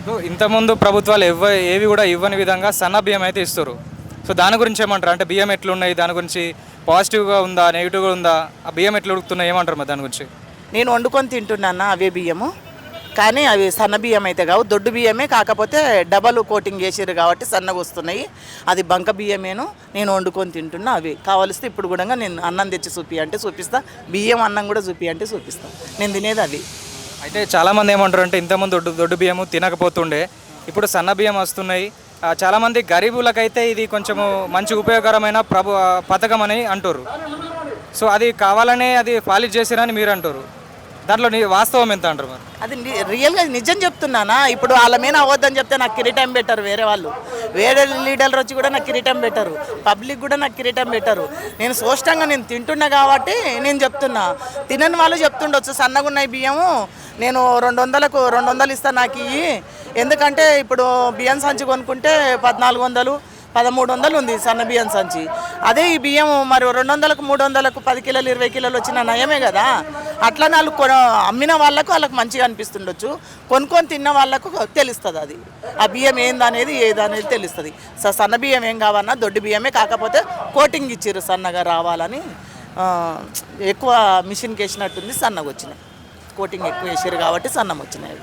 ఇప్పుడు ఇంతకుముందు ప్రభుత్వాలు ఎవ ఏవి కూడా ఇవ్వని విధంగా సన్న బియ్యం అయితే ఇస్తారు. సో దాని గురించి ఏమంటారు? అంటే బియ్యం ఎట్లున్నాయి? దాని గురించి పాజిటివ్గా ఉందా? నెగిటివ్గా ఉందా? ఆ బియ్యం ఎట్లా ఉడుకుతున్నాయి? ఏమంటారు మరి దాని గురించి? నేను వండుకొని తింటున్నాను అవే బియ్యము. కానీ అవి సన్న బియ్యం అయితే కావు. దొడ్డు బియ్యమే కాకపోతే డబల్ కోటింగ్ చేసారు కాబట్టి సన్నగా వస్తున్నాయి. అది బంక బియ్యమేను. నేను వండుకొని తింటున్నా అవి. కావలిస్తే ఇప్పుడు కూడా నేను అన్నం తెచ్చి చూపి అంటే చూపిస్తా. బియ్యం అన్నం కూడా చూపి అంటే చూపిస్తా. నేను తినేది అవి. అయితే చాలామంది ఏమంటారు అంటే ఇంతకుముందు దొడ్డు దొడ్డు బియ్యము తినకపోతుండే ఇప్పుడు సన్న బియ్యం వస్తున్నాయి. చాలామంది గరీబులకైతే ఇది కొంచెము మంచి ఉపయోగకరమైన ప్రభు పథకం అని అంటారు. సో అది కావాలనే అది పాలిష్ చేసిరని మీరు అంటారు. దాంట్లో నీ వాస్తవం ఎంత అంటారు మరి? అది రియల్గా నిజం చెప్తున్నానా? ఇప్పుడు వాళ్ళ మీద అవద్దని చెప్తే నాకు కిరీటం పెట్టరు వేరే వాళ్ళు. వేరే లీడర్లు వచ్చి కూడా నాకు కిరీటం పెట్టరు. పబ్లిక్ కూడా నాకు కిరీటం పెట్టరు. నేను సోష్టంగా నేను తింటున్నా కాబట్టి నేను చెప్తున్నా. తినని వాళ్ళు చెప్తుండొచ్చు సన్నగా ఉన్నాయి బియ్యము. నేను రెండు వందలకు రెండు వందలు ఇస్తాను నాకు ఇవి ఎందుకంటే ఇప్పుడు బియ్యం సంచి కొనుక్కుంటే పద్నాలుగు వందలు పదమూడు వందలు ఉంది సన్న బియ్యం సంచి. అదే ఈ బియ్యం మరి రెండు వందలకు మూడు వందలకు పది కిలోలు ఇరవై కిలోలు వచ్చిన నయమే కదా. అట్లా వాళ్ళు కొన అమ్మిన వాళ్ళకు వాళ్ళకి మంచిగా అనిపిస్తుండొచ్చు. కొనుక్కొని తిన్న వాళ్ళకు తెలుస్తుంది అది. ఆ బియ్యం ఏందనేది ఏదనేది తెలుస్తుంది. స- సన్న బియ్యం ఏం కావన్నా దొడ్డు బియ్యమే కాకపోతే కోటింగ్ ఇచ్చారు సన్నగా రావాలని. ఎక్కువ మిషన్కి వేసినట్టుంది సన్నగా వచ్చినాయి కోటింగ్ ఎక్కువ వేసారు కాబట్టి సన్నం వచ్చినాయి